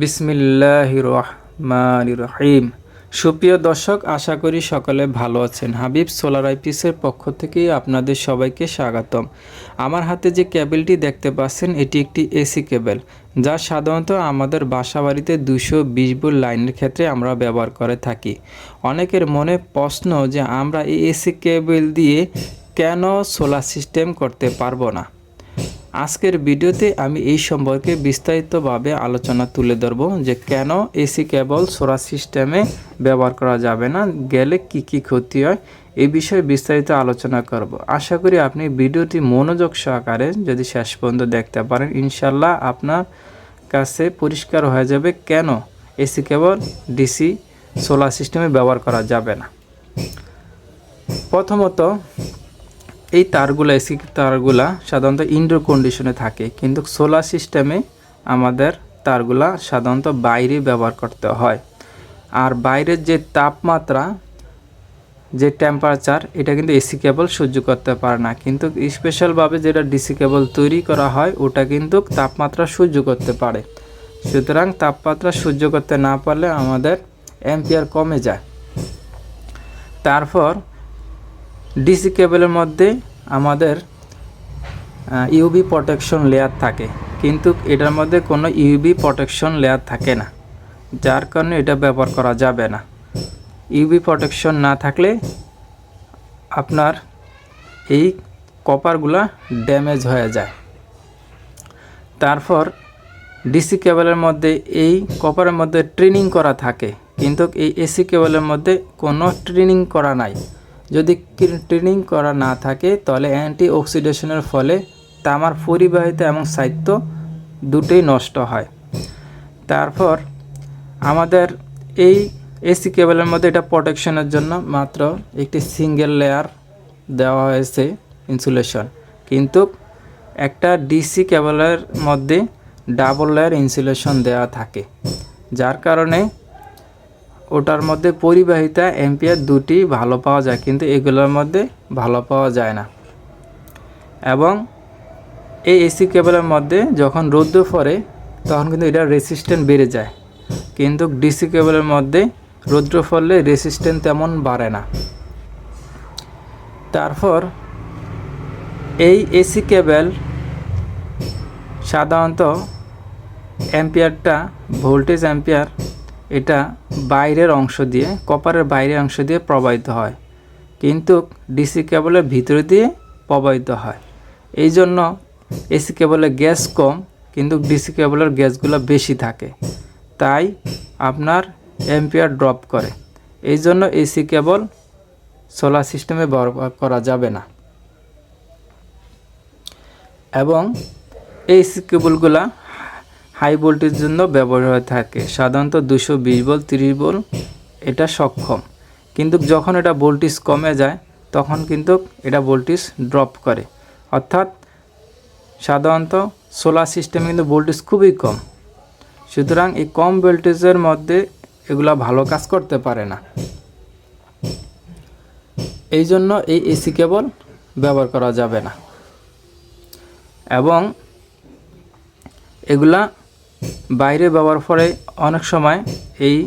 বিসমিল্লাহ রহমান রহিম সুপ্রিয় দর্শক, আশা করি সকলে ভালো আছেন। হাবিব সোলার আইপিসের পক্ষ থেকে আপনাদের সবাইকে স্বাগতম। আমার হাতে যে কেবলটি দেখতে পাচ্ছেন, এটি একটি এসি কেবল যা সাধারণত আমাদের বাসা বাড়িতে দুশো বিশ ভোল্ট লাইনের ক্ষেত্রে আমরা ব্যবহার করে থাকি। অনেকের মনে প্রশ্ন যে, আমরা এই এসি কেবল দিয়ে কেন সোলার সিস্টেম করতে পারব না? আজকের ভিডিওতে আমি এই সম্পর্কে বিস্তারিতভাবে আলোচনা তুলে ধরব যে কেন এসি কেবল সোলার সিস্টেমে ব্যবহার করা যাবে না, গেলে কি কি ক্ষতি হয় এই বিষয়ে বিস্তারিত আলোচনা করব। আশা করি আপনি ভিডিওটি মনোযোগ সহকারে যদি শেষ পর্যন্ত দেখতে পারেন ইনশাল্লাহ আপনার কাছে পরিষ্কার হয়ে যাবে কেন এসি কেবল ডিসি সোলার সিস্টেমে ব্যবহার করা যাবে না। প্রথমত এই তারগুলো এসি তারগুলা সাধারণত ইনডোর কন্ডিশনে থাকে, কিন্তু সোলার সিস্টেমে আমাদের তারগুলা সাধারণত বাইরে ব্যবহার করতে হয়। আর বাইরের যে তাপমাত্রা, যে টেম্পারেচার এটা কিন্তু এসি কেবল সহ্য করতে পারে না। কিন্তু স্পেশালভাবে যেটা ডিসি কেবল তৈরি করা হয়, ওটা কিন্তু তাপমাত্রা সহ্য করতে পারে। সুতরাং তাপমাত্রা সহ্য করতে না পারলে আমাদের অ্যাম্পিয়ার কমে যায়। তারপর ডিসি কেবলের মধ্যে আমাদের ইউবি প্রোটেকশন লেয়ার থাকে। কিন্তু এটার মধ্যে কোনো ইউবি প্রোটেকশন লেয়ার থাকে না। যার কারণে এটা ব্যবহার করা যাবে না। ইউবি প্রোটেকশন না থাকলে আপনার এই কপারগুলা ড্যামেজ হয়ে যায়। তারপর ডিসি কেবলের মধ্যে এই কপারের মধ্যে ট্রেনিং করা থাকে। কিন্তু এই এসি কেবলের মধ্যে কোনো ট্রেনিং করা নাই। যদি ট্রেনিং করা না থাকে, তাহলে অ্যান্টি অক্সিডেশনের ফলে তামার পরিবাহিত এবং সাহিত্য দুটোই নষ্ট হয়। তারপর আমাদের এই এসি কেবলের মধ্যে এটা প্রোটেকশনের জন্য মাত্র একটি সিঙ্গেল লেয়ার দেওয়া হয়েছে ইনসুলেশন। কিন্তু একটা ডিসি কেবলের মধ্যে ডাবল লেয়ার ইনসুলেশন দেওয়া থাকে, যার কারণে ওটার মধ্যে পরিবাহিতা এম্পিয়ার দুটি ভালো পাওয়া যায়, কিন্তু এগুলোর মধ্যে ভালো পাওয়া যায় না। এবং এই এসি কেবলের মধ্যে যখন রোদ্র পড়ে, তখন কিন্তু এটা রেসিস্ট্যান্ট বেড়ে যায়। কিন্তু ডিসি কেবলের মধ্যে রৌদ্র ফললে রেসিস্ট্যান্ট তেমন বাড়ে না। তারপর এই এসি কেবল সাধারণত অ্যাম্পিয়ারটা ভোল্টেজ অ্যাম্পিয়ার এটা বাইরের অংশ দিয়ে, কপারের বাইরের অংশ দিয়ে প্রবাহিত হয়। কিন্তু ডিসি কেবলের ভিতরে দিয়ে প্রবাহিত হয়। এই জন্য এসি কেবলের গ্যাস কম, কিন্তু ডিসি কেবলের গ্যাসগুলো বেশি থাকে। তাই আপনার এম্পিয়ার ড্রপ করে। এই জন্য এসি কেবল সোলার সিস্টেমে ব্যবহার করা যাবে না। এবং এই এসি কেবলগুলা হাই ভোল্টেজ জন্য ব্যবহার হয়ে থাকে। সাধারণত দুশো বিশ বল তিরিশ বল এটা সক্ষম। কিন্তু যখন এটা ভোল্টেজ কমে যায়, তখন কিন্তু এটা ভোল্টেজ ড্রপ করে। অর্থাৎ সাধারণত সোলার সিস্টেমে কিন্তু ভোল্টেজ খুবই কম। সুতরাং এই কম ভোল্টেজের মধ্যে এগুলা ভালো কাজ করতে পারে না। এই জন্য এই এসি কেবল ব্যবহার করা যাবে না। এবং এগুলা বাইরে ব্যবহার করে অনেক সময় এই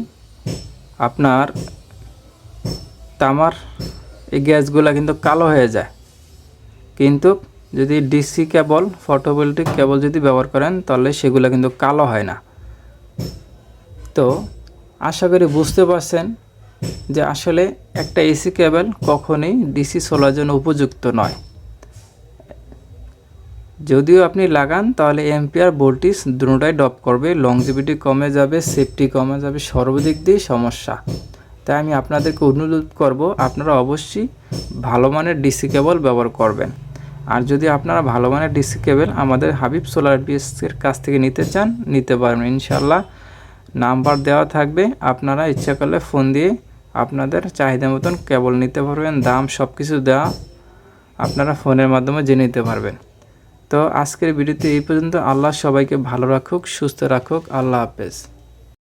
আপনার তামার এই গ্যাসগুলো কিন্তু কালো হয়ে যায়। কিন্তু যদি ডিসি কেবল ফটোভোল্টিক কেবল যদি ব্যবহার করেন, তাহলে সেগুলো কিন্তু কালো হয় না। তো আশা করি বুঝতে পারছেন যে আসলে একটা এসি কেবল কখনোই ডিসি সোলার জন্য উপযুক্ত নয়। যদিও আপনি লাগান, তাহলে এম্পিয়ার ভোল্টেজ দুটাই ড্রপ করবে। লংজিভিটি কমে যাবে সেফটি কমে যাবে, সর্বদিক দিয়ে সমস্যা। তাই আমি আপনাদেরকে অনুরোধ করব, আপনারা অবশ্যই ভালো মানের ডিসি কেবল ব্যবহার করবেন। আর যদি আপনারা ভালো মানের ডিসি কেবল আমাদের হাবিব সোলার বিএসের কাছ থেকে নিতে চান, নিতে পারবেন ইনশাল্লাহ নাম্বার দেওয়া থাকবে, আপনারা ইচ্ছা করলে ফোন দিয়ে আপনাদের চাহিদা মতন কেবল নিতে পারবেন, দাম সব কিছু দেওয়া আপনারা ফোনের মাধ্যমে জেনে নিতে পারবেন। তো আজকের ভিডিওতে এই পর্যন্ত। আল্লাহ সবাইকে ভালো রাখুক সুস্থ রাখুক। আল্লাহ হাফেজ।